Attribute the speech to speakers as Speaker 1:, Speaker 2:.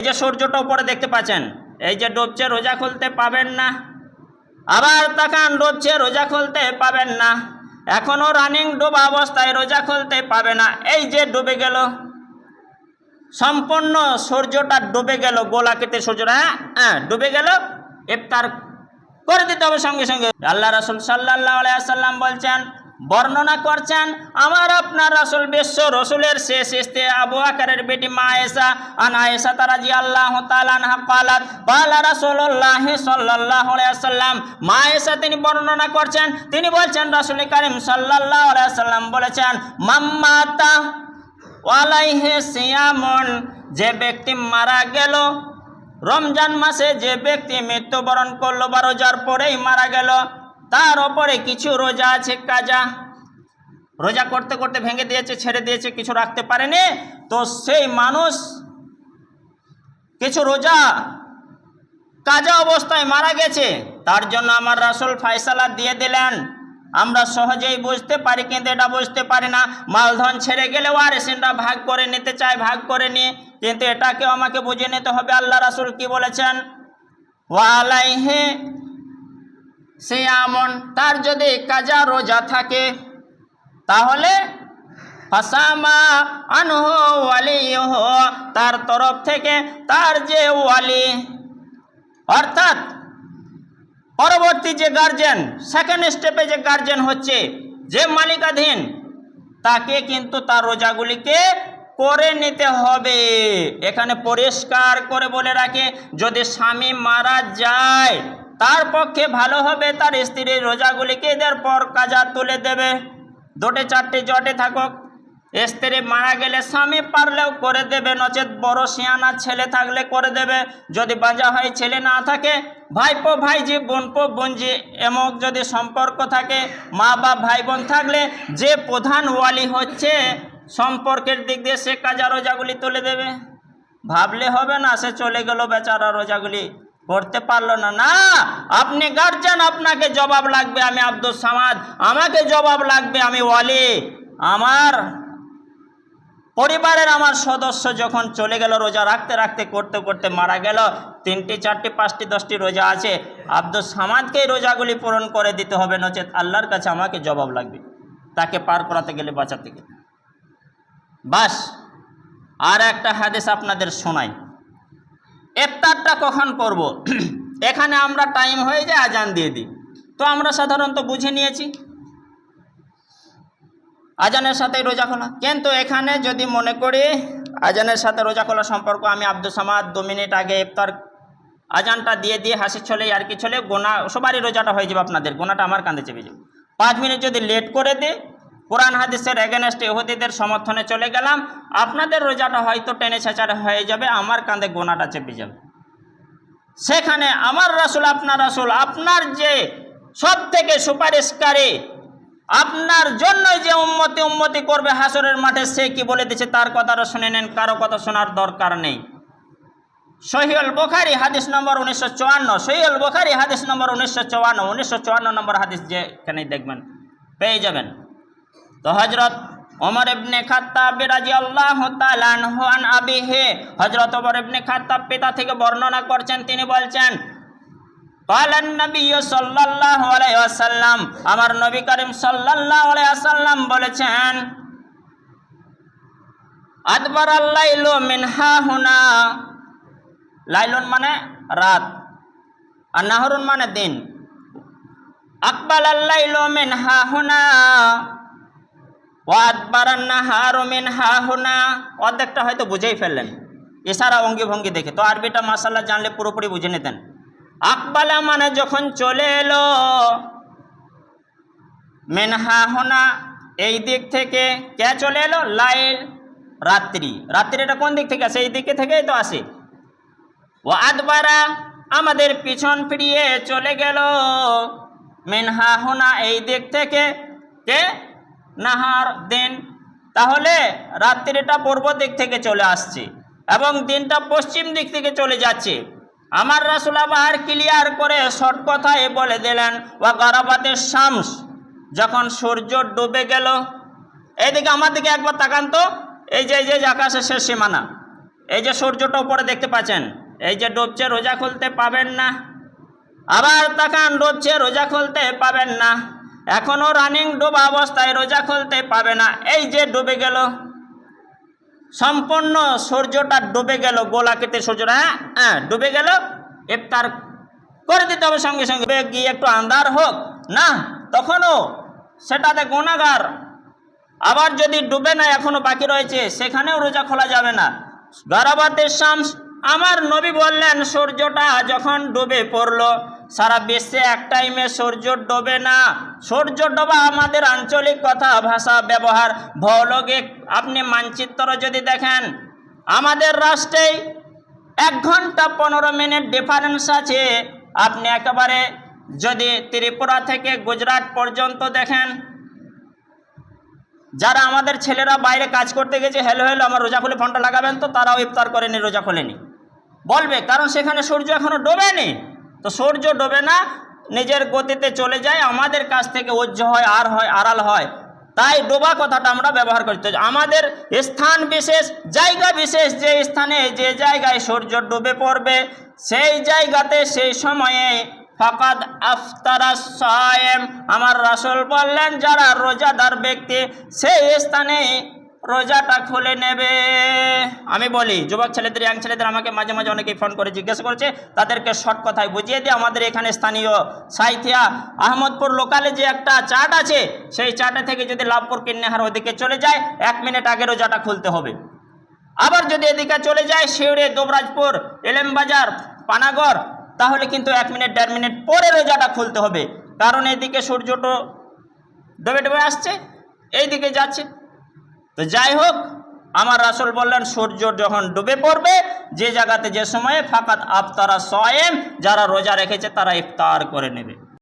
Speaker 1: এই যে সূর্যটা উপরে দেখতে পাচ্ছেন, এই যে ডুবছে রোজা খুলতে পাবেন না। আবার তাকান, ডুবছে রোজা খুলতে পাবেন না। এখনও রানিং ডোবা অবস্থায় রোজা খুলতে পাবে না। এই যে ডুবে গেল। সম্পূর্ণ সূর্যটা ডুবে গেল গোলাকৃতি সূর্যটা হ্যাঁ? হ্যাঁ ডুবে গেল। ইফতার করে দিতে হবে সঙ্গে সঙ্গে। আল্লাহ রাসুল সাল্লাহ আলাইসাল্লাম বলছেন বর্ণনা করছেন, আমার আপনার রাসুল বিশ্ব রসুলের শেষ ইস্তে আবু আকারের বেটি মা এসা আনা এসা তারা জি আল্লাহ তালানহা কালাত, পালা রাসুল্লাহ সাল্লাহ আলাইসাল্লাম মা এসা তিনি বর্ণনা করছেন, তিনি বলছেন, রসুল করিম সাল্লাহ আলাইসাল্লাম বলেছেন, মাম্মাতা ওয়ালাইহে সিয়ামন, যে ব্যক্তি মারা গেল, রমজান মাসে যে ব্যক্তি মৃত্যুবরণ করল বা রোজার পরেই মারা গেল। তার ওপরে কিছু রোজা আছে, কাজা। রোজা করতে করতে ভেঙে দিয়েছে, ছেড়ে দিয়েছে, কিছু রাখতে পারেনি। তো সেই মানুষ কিছু রোজা, কাজা অবস্থায় মারা গেছে। তার জন্য আমার রাসুল ফায়সালা দিয়ে দিলেন। আমরা সহজেই বুঝতে পারি, কিন্তু এটা বুঝতে পারি না। মালধন ছেড়ে গেলেও আর সেটা ভাগ করে নিতে চায়, ভাগ করে নিয়ে কিন্তু এটাকেও আমাকে বুঝে নিতে হবে। আল্লাহ রাসুল কি বলেছেন? ওয়ালাইহে সে আমন তার যদি কাজা রোজা থাকে, তাহলে ফাসামা আনহ ওয়ালি তার তরফ থেকে তার যে ওয়ালি, অর্থাৎ পরবর্তী যে গার্জেন সেকেন্ড স্টেপে যে গার্জেন হচ্ছে, যে মালিকাধীন, তাকে কিন্তু তার রোজাগুলিকে করে নিতে হবে। এখানে পরিষ্কার করে বলে রাখে, যদি স্বামী মারা যায় তার পক্ষে ভালো হবে, তার স্ত্রীর রোজাগুলিকে এদের পর কাজা তুলে দেবে। দুটে চারটে জটে থাকুক। স্ত্রী মারা গেলে স্বামী পারলেও করে দেবে, নচেত বড় শিয়ানা ছেলে থাকলে করে দেবে। যদি বাজা হয় ছেলে না থাকে, ভাইপো ভাইজি, বোনপো বোনজি এমক যদি সম্পর্ক থাকে, মা বাপ ভাই বোন থাকলে যে প্রধান ওয়ালি হচ্ছে, সম্পর্কের দিক দিয়ে সে কাজা রোজাগুলি তুলে দেবে। ভাবলে হবে না, সে চলে গেল বেচারা রোজাগুলি। করতে পারল না। না, আপনি গার্জেন আপনাকে জবাব লাগবে আমি আব্দুল সামাদ। আমাকে জবাব লাগবে আমি ওয়ালি। আমার পরিবারের আমার সদস্য যখন চলে গেল, রোজা রাখতে রাখতে, করতে করতে মারা গেল, তিনটি, চারটি, পাঁচটি, দশটি রোজা আছে। আব্দুল সামাদকেই রোজাগুলি পূরণ করে দিতে হবে, নচেত আল্লাহর কাছে আমাকে জবাব লাগবে। তাকে পার করাতে গেলে বাঁচাতে গেলে। বাস, আর একটা হাদিস আপনাদের শোনাই। ইফতারটা কখন করব। এখানে আমরা টাইম হয়ে যায়, আজান দিয়ে দিই। তো আমরা সাধারণত বুঝে নিয়েছি। আজানের সাথে রোজা খোলা কিন্তু এখানে যদি মনে করি, আজানের সাথে রোজা খোলা সম্পর্ক, আমি আব্দুল সামাদ দু মিনিট আগে ইফতার আজানটা দিয়ে দিয়ে হাসি ছলে আর কি ছলে গোনা, সবারই রোজাটা হয়ে যাবে আপনাদের, গোনাটা আমার কাঁধে চেপে যাবে। পাঁচ মিনিট যদি লেট করে দিই কোরআন হাদিসের এগেনস্ট ইহুদিদের সমর্থনে চলে গেলাম। আপনাদের রোজাটা হয়তো টেনে ছেঁচারে হয়ে যাবে, আমার কাঁধে গোনাটা চেপে যাবে। সেখানে আমার রাসুল, আপনার রাসুল, আপনার যে সব থেকে সুপারিশকারী, আপনার জন্য যে উন্মতি উন্মতি করবে হাসরের মাঠে, সে কি বলে দিচ্ছে তার কথাটা শুনে নেন, কারও কথা শোনার দরকার নেই। সহিউল বোখারি, হাদিস নম্বর উনিশশো চুয়ান্ন। সহিউল বোখারি, হাদিস নম্বর উনিশশো চুয়ান্ন। উনিশশো চুয়ান্ন নম্বর হাদিস যে এখানে দেখবেন, পেয়ে যাবেন। তো হজরত ওমর ইবনে খাত্তাব আল্লাহ তালান আবিহে হজরত ওমর ইবনে খাত্তাব পিতা থেকে বর্ণনা করছেন, তিনি বলছেন পালান নবী সাল্লাল্লাহু আলাইহি ওয়াসাল্লাম, আমার নবী করিম সাল্লাল্লাহু আলাইহি ওয়াসাল্লাম বলেছেন আদবার আল্লাইলু মিনহা হুনা লাইলুন মানে রাত, আর নাহরুন মানে দিন। আকবাল আল্লাইলু মিনহা হুনা। অর্ধেকটা হয়তো বুঝেই ফেললেন। এছাড়া অঙ্গি ভঙ্গি দেখে। তো আরবিটা মাসাল্লাহ জানলে পুরোপুরি বুঝে নিতেন। আকবালা মানে যখন চলে এলো, মেনহা হোনা, এই দিক থেকে কে চলে এলো? লাইল রাত্রি। রাত্রিটা কোন দিক থেকে আসে? এই দিকে থেকেই তো আসে। ও আদবারা আমাদের পিছন ফিরিয়ে চলে গেল। মেনহা হোনা এই দিক থেকে কে নাহার দিন। তাহলে রাত্রিটা পূর্ব দিক থেকে চলে আসছে এবং দিনটা পশ্চিম দিক থেকে চলে যাচ্ছে। আমার রাসুল আবার ক্লিয়ার করে শর্ট কথায় বলে দিলেন, ওয়া গারাবাতের শামস যখন সূর্য ডুবে গেল। এইদিকে আমার দিকে একবার তাকান তো। এই যে এই যে আকাশের শেষ সীমানা। এই যে সূর্যটা উপরে দেখতে পাচ্ছেন, এই যে ডুবছে রোজা খুলতে পাবেন না। আবার তাকান, ডুবছে রোজা খুলতে পাবেন না। এখনও রানিং ডোবা অবস্থায় রোজা খুলতে পাবে না। এই যে ডুবে গেল, সম্পূর্ণ সূর্যটা ডুবে গেল, গোলাকৃতির সূর্যটা হ্যাঁ? হ্যাঁ ডুবে গেল। ইফতার করে দিতে হবে সঙ্গে সঙ্গে। গিয়ে একটু আন্ধার হোক, না, তখনও সেটাতে গুণাগার। আবার যদি ডুবে না এখনও বাকি রয়েছে, সেখানেও রোজা খোলা যাবে না। গারাবাতের শামস, আমার নবী বললেন, সূর্যটা যখন ডুবে পড়ল সারা বিশ্বে এক টাইমে সূর্য ডোবে না। সূর্য ডোবা আমাদের আঞ্চলিক কথা, ভাষা, ব্যবহার, ভৌগোলিক। আপনি মানচিত্র যদি দেখেন, আমাদের রাষ্ট্রেই এক ঘণ্টা পনেরো মিনিট ডিফারেন্স আছে। আপনি একেবারে যদি ত্রিপুরা থেকে গুজরাট পর্যন্ত দেখেন, যারা আমাদের ছেলেরা বাইরে কাজ করতে গেছে হেলো হেলো আমার রোজা খুলে ফোনটা লাগাবেন তো? তারাও ইফতার করেনি, রোজা খোলেনি। বলবে, কারণ সেখানে সূর্য এখনও ডোবেনি। তো সূর্য ডোবে না, নিজের গতিতে চলে যায়, আমাদের কাছ থেকে ওজ্জ হয়, আর হয়, আড়াল হয়। তাই ডোবা কথাটা আমরা ব্যবহার করতে আমাদের স্থান বিশেষ, জায়গা বিশেষ, যে স্থানে, যে জায়গায় সূর্য ডুবে পড়বে, সেই জায়গাতে, সেই সময়ে ফাকাদ আফতারা সায়েম। আমার রাসূল বললেন, যারা রোজাদার ব্যক্তি, সেই স্থানে রোজাটা খুলে নেবে। আমি বলি, যুবক ছেলেদের ইয়াং ছেলেদের আমাকে মাঝে মাঝে অনেকেই ফোন করে, জিজ্ঞাসা করেছে, তাদেরকে শর্ট কথায় বুঝিয়ে দিয়ে আমাদের এখানে স্থানীয় সাইথিয়া আহমদপুর লোকালে যে একটা চাট আছে, সেই চাটে থেকে যদি লাভপুর কিন্নেহার ওদিকে চলে যায়, এক মিনিট আগে রোজাটা খুলতে হবে। আবার যদি এদিকে চলে যায় শিউড়ে দুবরাজপুর, এলেমবাজার, পানাগড়, তাহলে কিন্তু এক মিনিট, দেড় মিনিট পরে রোজাটা খুলতে হবে। কারণ এদিকে সূর্যটা ডুবে ডুবে আসছে এই দিকে যাচ্ছে। তো যাই হোক, আমার রাসুল বললেন, সূর্য যখন ডুবে পড়বে, যে জায়গাতে যে সময়ে ফাঁকাত আফতারা সয়েম, যারা রোজা রেখেছে তারা ইফতার করে নেবে।